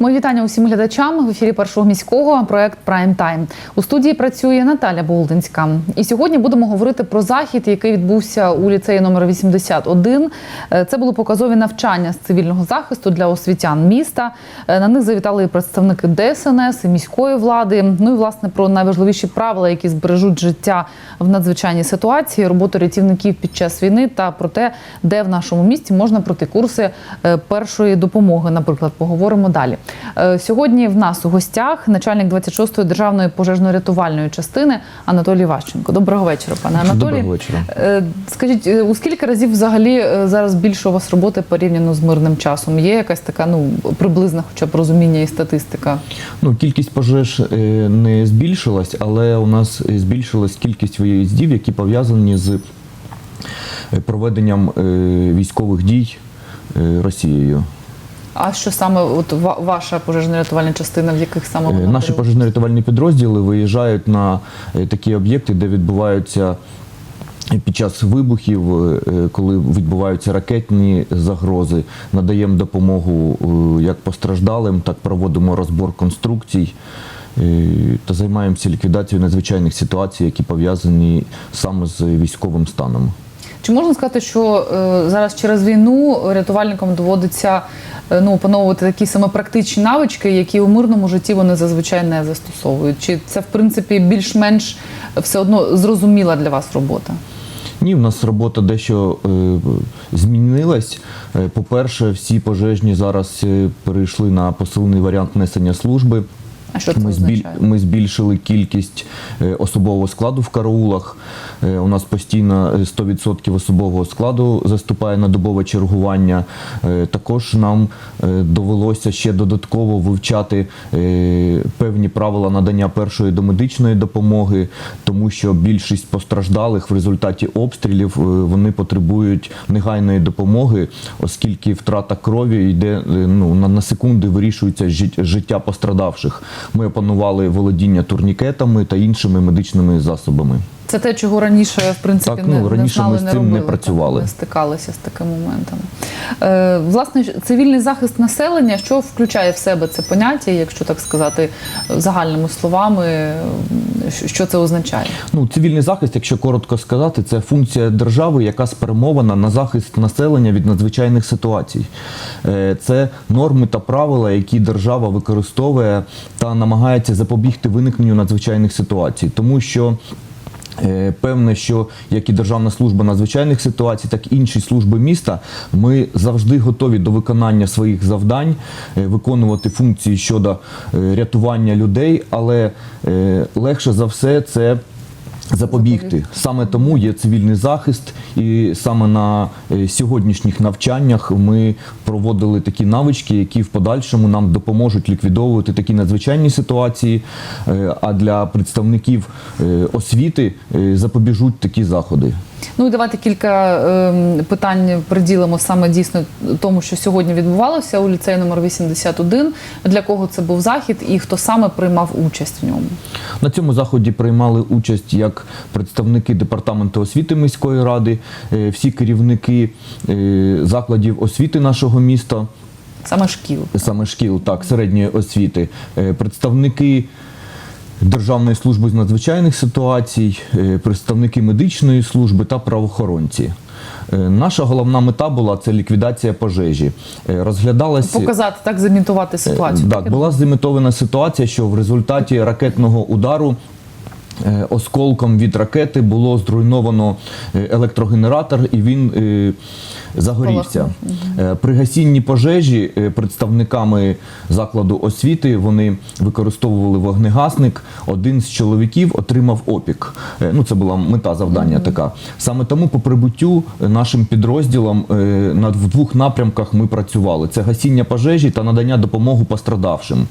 Мої вітання усім глядачам в ефірі першого міського проект Прайм Тайм. У студії працює Наталя Болдинська. І сьогодні будемо говорити про захід, який відбувся у ліцеї номер 81. Е, Це були показові навчання з цивільного захисту для освітян міста. Е, На них завітали і представники ДСНС і міської влади. Ну і власне про найважливіші правила, які збережуть життя в надзвичайній ситуації, роботу рятівників під час війни та про те, де в нашому місті можна пройти курси е, першої допомоги. Наприклад, поговоримо далі. Е, Сьогодні в нас у гостях начальник 26-ї державної пожежно-рятувальної частини Анатолій Ващенко. Доброго вечора, пане Анатолій. Доброго вечора. Е, Скажіть, е, у скільки разів взагалі зараз більше у вас роботи порівняно з мирним часом? Є якась така ну приблизна, хоча б розуміння і статистика? Ну, кількість пожеж не збільшилась, але у нас збільшилась кількість виїздів, які пов'язані з проведенням військових дій Росією. А що саме от ва- ваша пожежно-рятувальна частина, в яких саме Е, вона Наші пожежно-рятувальні підрозділи виїжджають на е, такі об'єкти, де відбуваються під час вибухів, е, коли відбуваються ракетні загрози, надаємо допомогу е, як постраждалим, так проводимо розбор конструкцій е, та займаємося ліквідацією надзвичайних ситуацій, які пов'язані саме з військовим станом. Чи можна сказати, що е, зараз через війну рятувальникам доводиться е, ну, опановувати такі саме практичні навички, які у мирному житті вони зазвичай не застосовують? Чи це в принципі більш-менш все одно зрозуміла для вас робота? Ні, в нас робота дещо е, змінилась. Е, По-перше, всі пожежні зараз перейшли на посилений варіант несення служби. А що це Ми, збіль... ми збільшили кількість е, особового складу в караулах. Е, У нас постійно е, 100% особового складу заступає на добове чергування. Е, Також нам е, довелося ще додатково вивчати е, певні правила надання першої домедичної допомоги, тому що більшість постраждалих в результаті обстрілів е, вони потребують негайної допомоги, оскільки втрата крові йде е, ну, на, на секунди вирішується жит- життя пострадавших. Ми опанували володіння турнікетами та іншими медичними засобами. Це те, чого раніше в принципі Так, не, ну, раніше не знали, ми з не цим не робили, працювали. так, не стикалися з такими моментами. Е, власне, цивільний захист населення, що включає в себе це поняття, якщо так сказати загальними словами, що це означає? Ну, цивільний захист, якщо коротко сказати, це функція держави, яка спрямована на захист населення від надзвичайних ситуацій. Е, Це норми та правила, які держава використовує та намагається запобігти виникненню надзвичайних ситуацій, тому що. Е, Певне, що як і Державна служба надзвичайних ситуацій, так і інші служби міста, ми завжди готові до виконання своїх завдань, е, виконувати функції щодо е, рятування людей, але легше за все це. Запобігти саме тому є цивільний захист, і саме на е, сьогоднішніх навчаннях ми проводили такі навички, які в подальшому нам допоможуть ліквідовувати такі надзвичайні ситуації. е, А для представників е, освіти запобіжуть такі заходи. Ну і давайте кілька ем, питань приділимо саме дійсно тому, що сьогодні відбувалося у ліцеї номер 81. Для кого це був захід і хто саме приймав участь в ньому? На цьому заході приймали участь як представники департаменту освіти міської ради, е, всі керівники е, закладів освіти нашого міста. Саме шкіл. саме шкіл, так, середньої освіти, е, представники Державної служби з надзвичайних ситуацій, е, представники медичної служби та правоохоронці. Е, Наша головна мета була це ліквідація пожежі. Е, Розглядалася Показати так, замітувати ситуацію. Так, була зімітована ситуація, що в результаті ракетного удару. Е, Осколком від ракети було зруйновано е, електрогенератор, і він е, загорівся. При гасінні пожежі представниками закладу освіти вони використовували вогнегасник. Один з чоловіків отримав опік. Ну, це була мета завдання така. Саме тому по прибуттю нашим підрозділам на двох напрямках ми працювали: це гасіння пожежі та надання допомоги пострадавшим.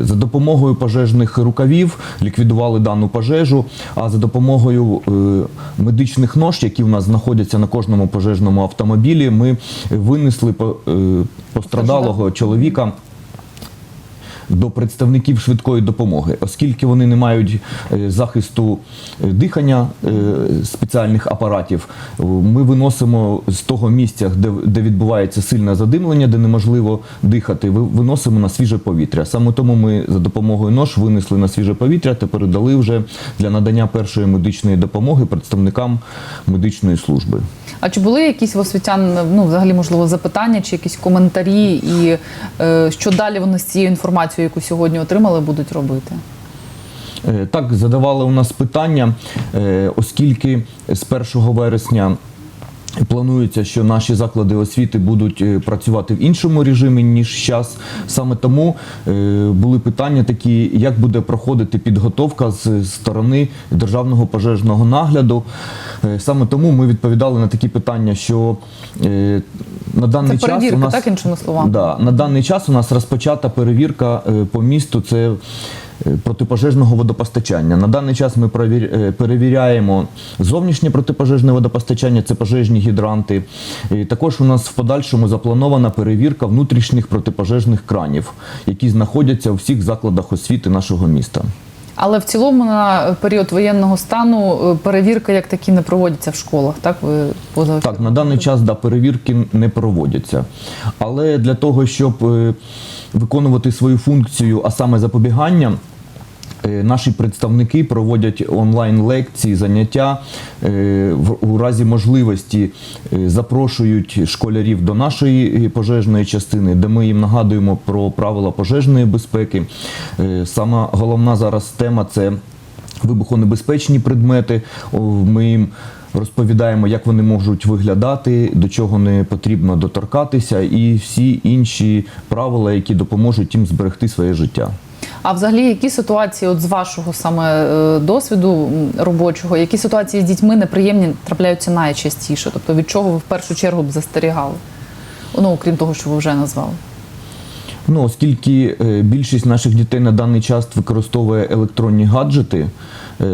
За допомогою пожежних рукавів ліквідували дану пожежу. А за допомогою е, медичних нож, які в нас знаходяться на кожному пожежному автомобілі, ми винесли е, пострадалого чоловіка до представників швидкої допомоги, оскільки вони не мають е, захисту е, дихання е, спеціальних апаратів. Ми виносимо з того місця, де, де відбувається сильне задимлення, де неможливо дихати, ви- виносимо на свіже повітря. Саме тому ми за допомогою нож винесли на свіже повітря та передали вже для надання першої медичної допомоги представникам медичної служби. А чи були якісь в освітян, ну взагалі можливо, запитання чи якісь коментарі, і е, що далі вони з цією інформацією, яку сьогодні отримали, будуть робити? Е, Так, задавали у нас питання, е, оскільки з 1 вересня. Планується, що наші заклади освіти будуть е, працювати в іншому режимі ніж зараз. Саме тому були питання такі, як буде проходити підготовка з сторони державного пожежного нагляду. Саме тому ми відповідали на такі питання, що на даний Це час у нас так іншими словами? Да, на даний час у нас розпочата перевірка е, по місту. Це е, протипожежного водопостачання. На даний час ми е, перевіряємо зовнішнє протипожежне водопостачання, це пожежні гідранти. І також у нас в подальшому запланована перевірка внутрішніх протипожежних кранів, які знаходяться у всіх закладах освіти нашого міста. Але в цілому на період воєнного стану перевірка перевірки як такі не проводяться в школах, так? Ви поза Так, на даний час да, перевірки не проводяться. Але для того, щоб е, виконувати свою функцію, а саме запобігання, е, наші представники проводять онлайн-лекції, заняття. Е, У разі можливості е, запрошують школярів до нашої е, пожежної частини, де ми їм нагадуємо про правила пожежної безпеки. Е, Сама головна зараз тема це вибухонебезпечні предмети. Ми їм розповідаємо, як вони можуть виглядати, до чого не потрібно доторкатися, і всі інші правила, які допоможуть їм зберегти своє життя. А взагалі, які ситуації, от з вашого саме е, досвіду робочого, які ситуації з дітьми неприємні трапляються найчастіше? Тобто від чого ви в першу чергу б застерігали? Ну, окрім того, що ви вже назвали. Ну, оскільки е, більшість наших дітей на даний час використовує електронні гаджети,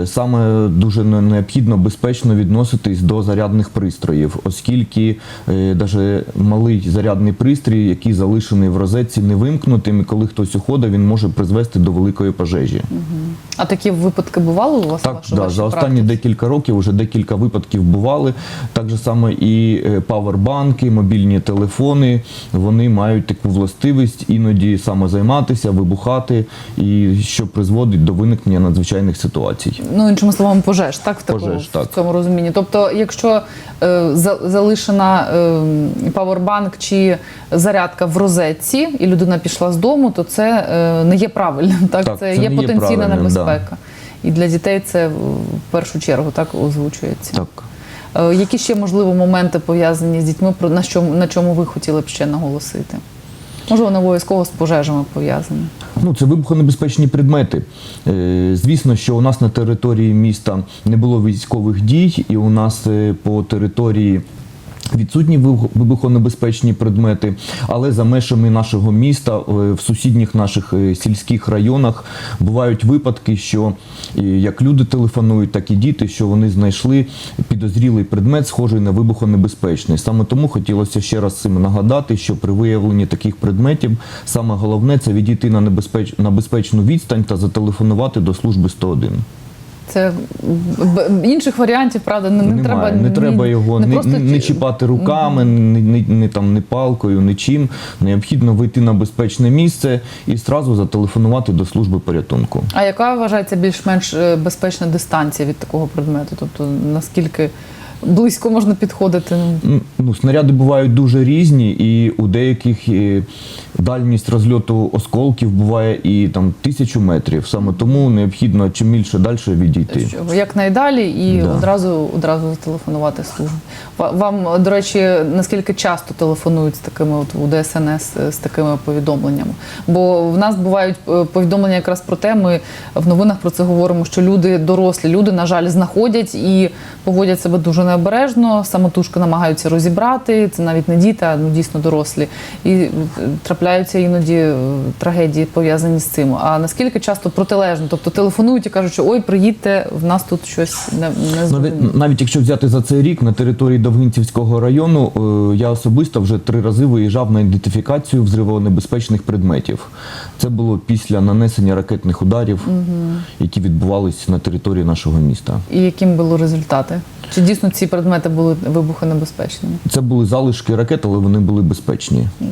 саме дуже необхідно безпечно відноситись до зарядних пристроїв, оскільки навіть малий зарядний пристрій, який залишений в розетці невимкнутим, і коли хтось уходить, він може призвести до великої пожежі. А такі випадки бували у вас? Так, да, за останні практиці? декілька років вже декілька випадків бували. Так же саме і е, павербанки, мобільні телефони, вони мають таку властивість іноді самозайматися, вибухати, і що призводить до виникнення надзвичайних ситуацій. Ну, іншими словами, пожеж, так, в, такому, Пожеж, так. в цьому розумінні. Тобто, якщо е, за- залишена е, павербанк чи зарядка в розетці, і людина пішла з дому, то це е, не є правильним. Так, Так, це, це є потенційна небезпека. І для дітей це в першу чергу так озвучується. Так. Е, які ще можливо моменти пов'язані з дітьми, про на чому на чому ви хотіли б ще наголосити? Можливо, не обов'язково з пожежами пов'язані. Ну, це вибухонебезпечні предмети. Е, Звісно, що у нас на території міста не було військових дій, і у нас е, по території. Відсутні вибух- вибухонебезпечні предмети, але за межами нашого міста, е, в сусідніх наших е, сільських районах бувають випадки, що е, як люди телефонують, так і діти, що вони знайшли підозрілий предмет, схожий на вибухонебезпечний. Саме тому хотілося ще раз цим нагадати, що при виявленні таких предметів саме головне це відійти на небезпеч... на безпечну відстань та зателефонувати до служби 101. Це інших варіантів, правда, не, не Немає, треба не треба його не, просто не, чіпати руками, не, не, не, там, не палкою, нічим. Необхідно вийти на безпечне місце і зразу зателефонувати до служби порятунку. А яка вважається більш-менш е, безпечна дистанція від такого предмету? Тобто наскільки близько можна підходити? Ну, снаряди бувають дуже різні, і у деяких е, дальність розльоту осколків буває і там тисячу метрів. Саме тому необхідно чим більше далі відійти. Що якнайдалі і Да. одразу одразу зателефонувати службу. Вам, до речі, наскільки часто телефонують з такими от у ДСНС е, з такими повідомленнями? Бо в нас бувають е, повідомлення якраз про те, ми в новинах про це говоримо, що люди дорослі, люди, на жаль, знаходять і поводять себе дуже необережно, самотужки намагаються розібрати. Це навіть не діти, а ну дійсно дорослі. І е, трапляються іноді е, трагедії пов'язані з цим. А наскільки часто протилежно? Тобто телефонують і кажуть, що ой, приїдьте, в нас тут щось не, не Навіть, навіть якщо взяти за цей рік на території Довгинцівського району, е, я особисто вже три рази виїжджав на ідентифікацію взривонебезпечних предметів. Це було після нанесення ракетних ударів, які відбувалися на території нашого міста. І яким були результати? Чи дійсно ці предмети були вибухонебезпечними? Це були залишки ракет, але вони були безпечні. Е,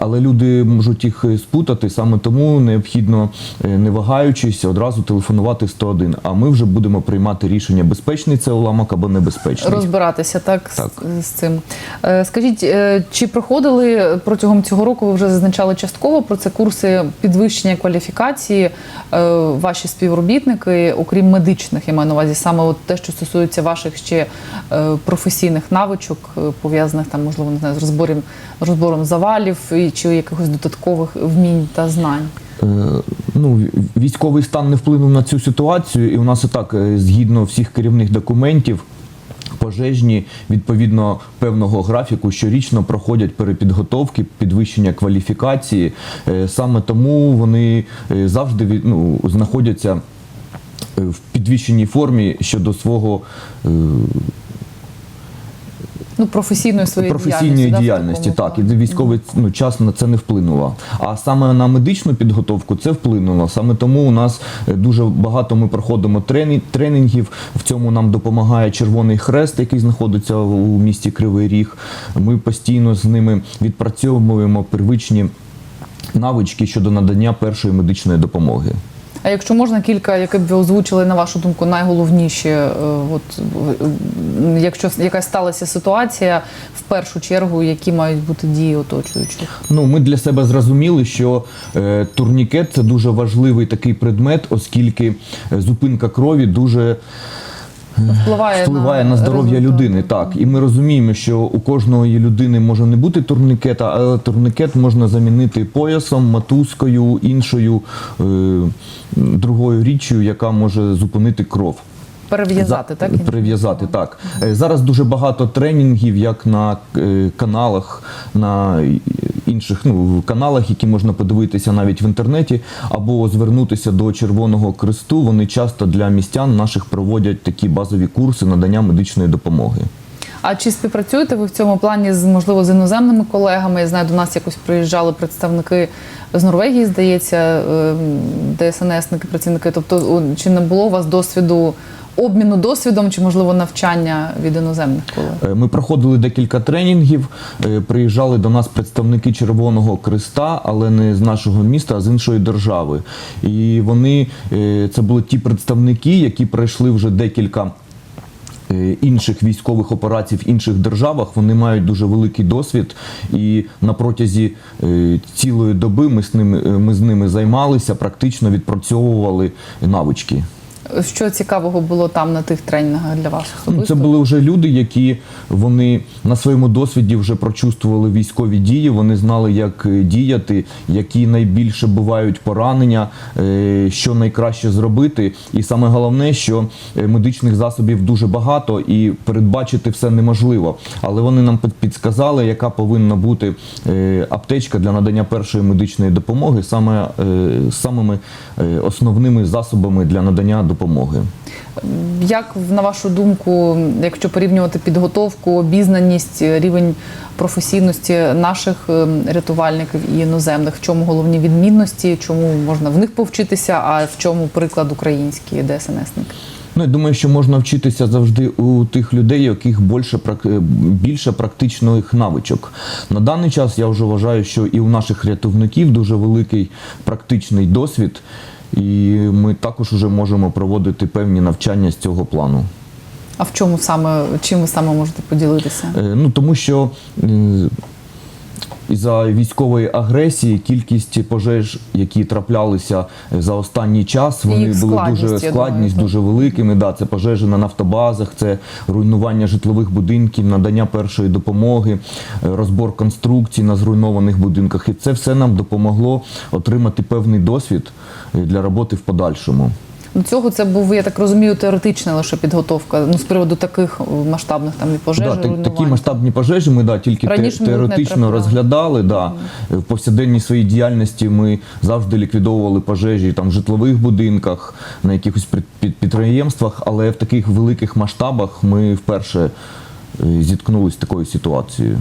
Але люди можуть їх е, спутати, саме тому необхідно, е, не вагаючись, одразу телефонувати 101. А ми вже будемо приймати рішення, безпечний це уламок або небезпечний. Розбиратися так, з- Так. З, цим. Е, Скажіть, е, чи проходили протягом цього року, ви вже зазначали частково про це курси підвищення кваліфікації е, ваші співробітники, окрім медичних, я маю на увазі саме от те, що стосується ваших ще е, професійних навичок, е, пов'язаних там, можливо, не знаю, з розбором, розбором завалів чи якихось додаткових вмінь та знань? Е, Ну, військовий стан не вплинув на цю ситуацію, і у нас і так, е, згідно всіх керівних документів, пожежні відповідно певного графіку щорічно проходять перепідготовки, підвищення кваліфікації. Е, Саме тому вони завжди ну, знаходяться в підвищеній формі щодо свого Ну, професійної своєї професійної діяльності, діяльності, так і військовий ну, час на це не вплинуло. А саме на медичну підготовку це вплинуло. Саме тому у нас е, дуже багато ми проходимо тренінгів. В цьому нам допомагає Червоний Хрест, який знаходиться у місті Кривий Ріг. Ми постійно з ними відпрацьовуємо первичні навички щодо надання першої медичної допомоги. А якщо можна кілька, яке б ви озвучили, на вашу думку, найголовніші, е, от е, якщо якась сталася ситуація, в першу чергу, які мають бути дії оточуючих? Ну, ми для себе зрозуміли, що е, турнікет це дуже важливий такий предмет, оскільки е, зупинка крові дуже Впливає, впливає на здоров'я результат. людини. Так, і ми розуміємо, що у кожної людини може не бути турнікета, але турнікет можна замінити поясом, матузкою, іншою е, другою річчю, яка може зупинити кров. Перев'язати, За- так? Прив'язати, так. Е, Зараз дуже багато тренінгів, як на е, каналах, на інших ну, каналах, які можна подивитися навіть в інтернеті, або звернутися до Червоного Кресту. Вони часто для містян наших проводять такі базові курси надання медичної допомоги. А чи співпрацюєте ви в цьому плані з можливо з іноземними колегами? Я знаю, до нас якось приїжджали представники з Норвегії, здається, е, ДСНСники, працівники. Тобто, чи не було у вас досвіду обміну досвідом, чи можливо навчання від іноземних колег? Ми проходили декілька тренінгів. е, Приїжджали до нас представники Червоного Креста, але не з нашого міста, а з іншої держави. І вони е, це були ті представники, які пройшли вже декілька. е, Інших військових операцій в інших державах вони мають дуже великий досвід, і на протязі цілої доби ми з ними ми з ними займалися, практично відпрацьовували навички. Що цікавого було там на тих тренінгах для вас Ну, особисто? це були вже люди, які вони на своєму досвіді вже прочувствували військові дії. Вони знали, як е, діяти, які найбільше бувають поранення, е, що найкраще зробити. І саме головне, що е, медичних засобів дуже багато і передбачити все неможливо. Але вони нам під- підсказали, яка повинна бути аптечка для надання першої медичної допомоги, саме самими основними засобами для надання допомоги. Як на вашу думку, якщо порівнювати підготовку, обізнаність, рівень професійності наших е, рятувальників і іноземних, в чому головні відмінності, чому можна в них повчитися, а в чому приклад українські ДСНСники? Ну, я думаю, що можна вчитися завжди у тих людей, у яких більше, е, більше практичних навичок. На даний час я вже вважаю, що і у наших рятівників дуже великий практичний досвід, і також вже можемо проводити певні навчання з цього плану. А в чому саме чим ви саме можете поділитися? Е, Ну тому що е, із-за військової агресії кількість пожеж, які траплялися за останній час, вони Їх були дуже я складність, дуже великими. Да, це пожежі на нафтобазах, це руйнування житлових будинків, надання першої допомоги, е, розбор конструкцій на зруйнованих будинках. І це все нам допомогло отримати певний досвід е, для роботи в подальшому. До цього це був, я так розумію, теоретична лише підготовка ну, з приводу таких масштабних там і пожеж, Да, так, такі масштабні пожежі ми да, тільки те- Раніше теоретично розглядали. Да. В повсякденній своїй діяльності ми завжди ліквідовували пожежі там, в житлових будинках, на якихось під- під- підприємствах, але в таких великих масштабах ми вперше зіткнулися з такою ситуацією.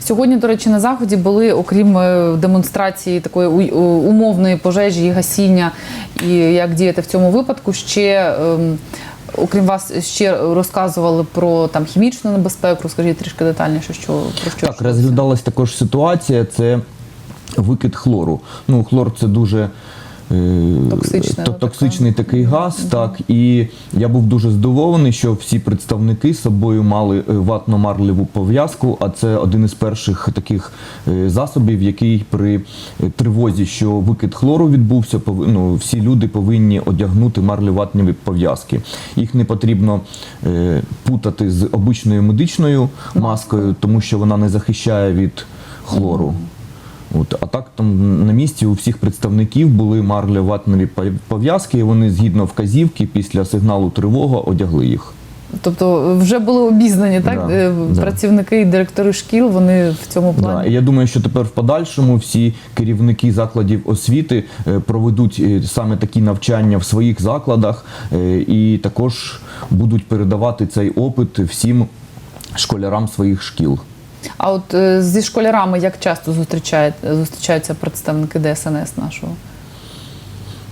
Сьогодні, до речі, на заході були, окрім е, демонстрації такої умовної пожежі і гасіння, і як діяти в цьому випадку, ще. ем, Окрім вас ще розказували про там хімічну небезпеку. Розкажіть трішки детальніше, що про що Так, розглядалась також ситуація. Це викид хлору. Ну, хлор це дуже. Токсична, токсичний такий газ, так і я був дуже здивований, що всі представники з собою мали е, ватно-марлеву пов'язку. А це один із перших таких е, засобів, який при е, тривозі, що викид хлору відбувся, ну, всі люди повинні одягнути марлеватні пов'язки. Їх не потрібно е, путати з обичною медичною маскою, тому що вона не захищає від хлору. От, а так там на місці у всіх представників були марлеватні пов'язки, і вони згідно вказівки після сигналу тривога одягли їх. Тобто вже були обізнані, так Да, Е, да. працівники і директори шкіл. Вони в цьому Да. плані І я думаю, що тепер в подальшому всі керівники закладів освіти е, проведуть е, саме такі навчання в своїх закладах і також будуть передавати цей опит всім школярам своїх шкіл. А от е, зі школярами як часто зустрічають, зустрічаються представники ДСНС нашого?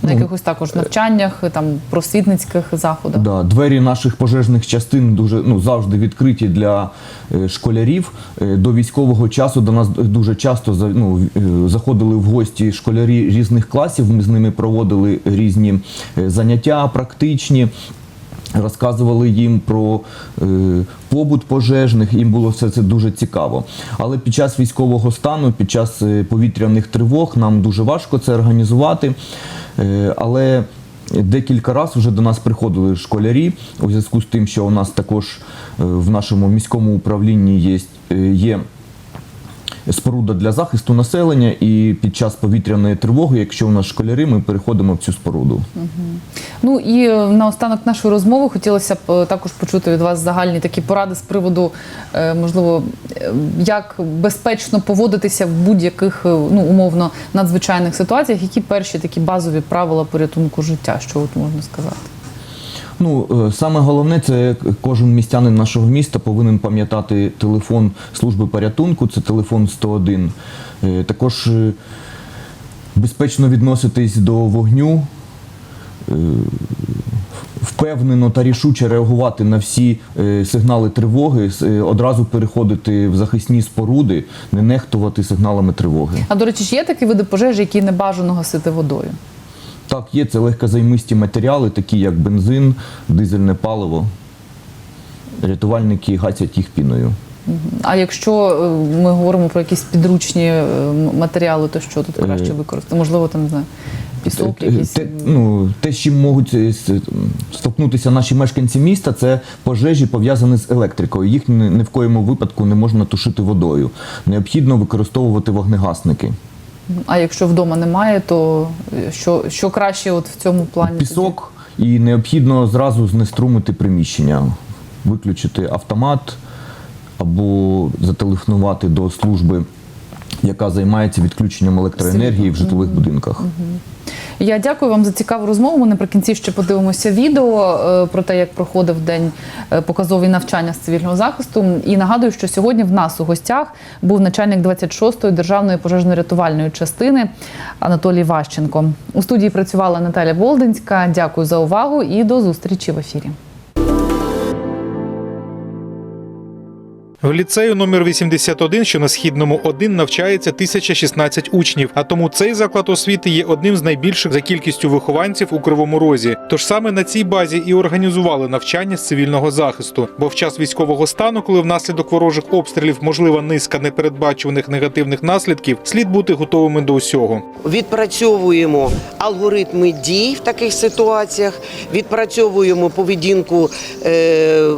На Ну, якихось також навчаннях, там просвітницьких заходах. Да, двері наших пожежних частин дуже ну завжди відкриті для е, школярів. Е, До військового часу до нас дуже часто за- ну, е, заходили в гості школярі різних класів. Ми з ними проводили різні е, заняття практичні. Розказували їм про е, побут пожежних, їм було все це дуже цікаво. Але під час військового стану, під час е, повітряних тривог, нам дуже важко це організувати. Е, але декілька разів вже до нас приходили школярі у зв'язку з тим, що у нас також е, в нашому міському управлінні є, е, є споруда для захисту населення, і під час повітряної тривоги, якщо у нас школярі, ми переходимо в цю споруду. Ну і е, наостанок нашої розмови хотілося б е, також почути від вас загальні такі поради з приводу, е, можливо, як безпечно поводитися в будь-яких ну умовно надзвичайних ситуаціях. Які перші такі базові правила порятунку життя, що от можна сказати? Ну, е, саме головне, це кожен містянин нашого міста повинен пам'ятати телефон служби порятунку, це телефон 101. Е, Також е, безпечно відноситись до вогню, впевнено та рішуче реагувати на всі сигнали тривоги, одразу переходити в захисні споруди, не нехтувати сигналами тривоги. А до речі, ж є такі види пожежі, які не бажано гасити водою? Так, є це легкозаймисті матеріали, такі як бензин, дизельне паливо. Рятувальники гасять їх піною. А якщо е, ми говоримо про якісь підручні е, матеріали, то що тут краще Е, використати? Можливо, там не знаю, пісок якийсь. Те, ну, те, з чим можуть столкнутися наші мешканці міста, це пожежі пов'язані з електрикою. Їх ні в коєму випадку не можна тушити водою. Необхідно використовувати вогнегасники. А якщо вдома немає, то що, що краще от в цьому плані? Пісок і необхідно зразу знеструмити приміщення, виключити автомат або зателефонувати до служби, яка займається відключенням електроенергії в житлових будинках. Я дякую вам за цікаву розмову. Ми наприкінці ще подивимося відео е, про те, як проходив день е, показові навчання з цивільного захисту. І нагадую, що сьогодні в нас у гостях був начальник 26-ї державної пожежно-рятувальної частини Анатолій Ващенко. У студії працювала Наталя Болдинська. Дякую за увагу і до зустрічі в ефірі. В ліцею номер 81, що на східному 1, навчається 1016 учнів. А тому цей заклад освіти є одним з найбільших за кількістю вихованців у Кривому Розі. Тож саме на цій базі і організували навчання з цивільного захисту. Бо в час військового стану, коли внаслідок ворожих обстрілів можлива низка непередбачуваних негативних наслідків, слід бути готовими до усього. Відпрацьовуємо алгоритми дій в таких ситуаціях, відпрацьовуємо поведінку е,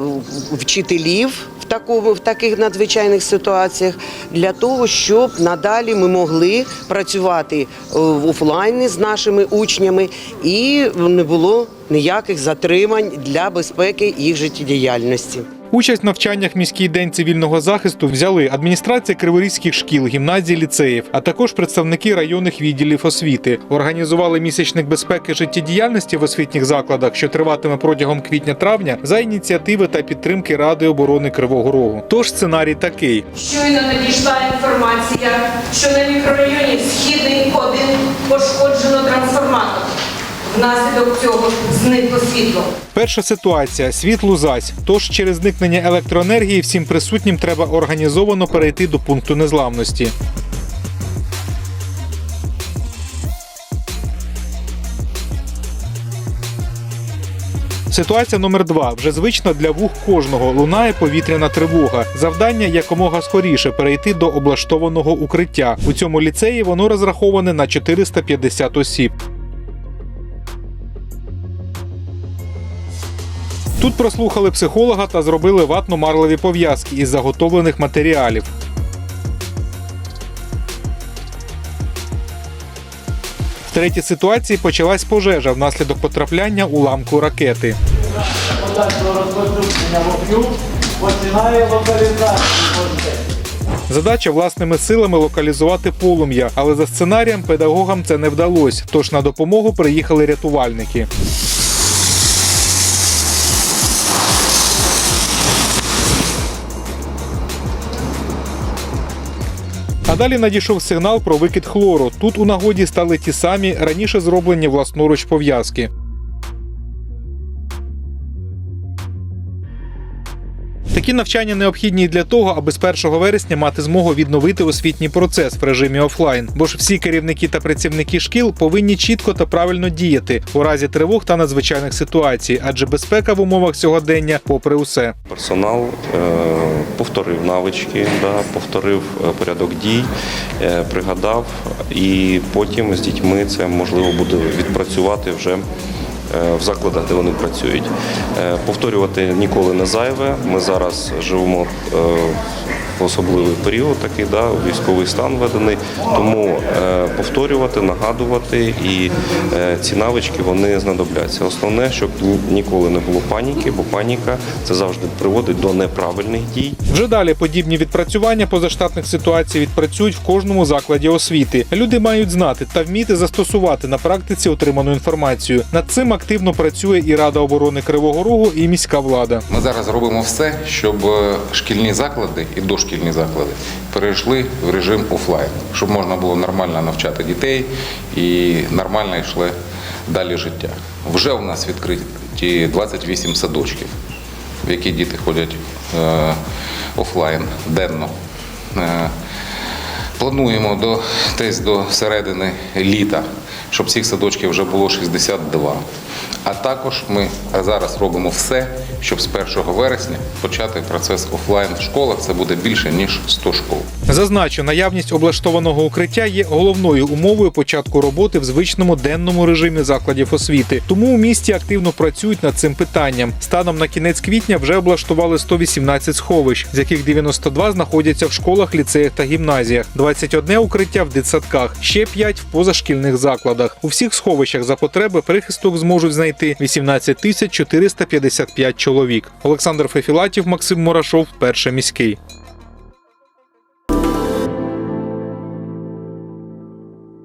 вчителів в такому в таких надзвичайних ситуаціях, для того, щоб надалі ми могли працювати е, в офлайні з нашими учнями і не було ніяких затримань для безпеки їх життєдіяльності. Участь в навчаннях міський день цивільного захисту взяли адміністрація криворізьких шкіл, гімназій, ліцеїв, а також представники районних відділів освіти. Організували місячник безпеки життєдіяльності в освітніх закладах, що триватиме протягом квітня-травня, за ініціативи та підтримки Ради оборони Кривого Рогу. Тож сценарій такий: Щойно надійшла інформація, що на мікрорайоні Східний 1 пошкоджено трансформатор. Внаслідок цього зникло світло. перша ситуація світлу зась. Тож через зникнення електроенергії всім присутнім треба організовано перейти до пункту незламності. Ситуація номер два. Вже звично для вух кожного лунає повітряна тривога. Завдання якомога скоріше перейти до облаштованого укриття. У цьому ліцеї воно розраховане на 450 осіб. Тут прослухали психолога та зробили ватно-марлеві пов'язки із заготовлених матеріалів. В третій ситуації почалась пожежа внаслідок потрапляння уламку ракети. Задача власними силами локалізувати полум'я, але за сценарієм педагогам це не вдалося. Тож на допомогу приїхали рятувальники. А далі надійшов сигнал про викид хлору. Тут у нагоді стали ті самі раніше зроблені власноруч пов'язки. Такі навчання необхідні для того, аби з 1 вересня мати змогу відновити освітній процес в режимі офлайн. Бо ж всі керівники та працівники шкіл повинні чітко та правильно діяти у разі тривог та надзвичайних ситуацій, адже безпека в умовах сьогодення, попри усе. Персонал е, повторив навички, да, повторив е, порядок дій, е, пригадав, і потім з дітьми це можливо буде відпрацювати вже. Е, В закладах, де вони працюють, Е, повторювати ніколи не зайве. Ми зараз живемо е, особливий період, такий да, військовий стан введений. Тому е, повторювати, нагадувати і е, ці навички вони знадобляться. Основне, щоб ні- ніколи не було паніки, бо паніка це завжди приводить до неправильних дій. Вже далі подібні відпрацювання позаштатних ситуацій відпрацюють в кожному закладі освіти. Люди мають знати та вміти застосувати на практиці отриману інформацію. Над цим активно працює і Рада оборони Кривого Рогу, і міська влада. Ми зараз робимо все, щоб е, шкільні заклади і дошкільні заклади перейшли в режим офлайн, щоб можна було нормально навчати дітей і нормально йшли далі життя. Вже у нас відкриті 28 садочків, в які діти ходять е, офлайн денно. Е, Плануємо до десь до середини літа, щоб цих садочків вже було 62. А також ми зараз робимо все, щоб з 1 вересня почати процес офлайн в школах. Це буде більше ніж 100 школ. Зазначу, наявність облаштованого укриття є головною умовою початку роботи в звичному денному режимі закладів освіти. Тому у місті активно працюють над цим питанням. Станом на кінець квітня вже облаштували 118 сховищ, з яких 92 знаходяться в школах, ліцеях та гімназіях, 21 укриття в дитсадках, ще 5 в позашкільних закладах. У всіх сховищах за потреби прихисток зможуть знайти 18 тисяч 455 чоловік. Олександр Фефілатів, Максим Мурашов, перший міський.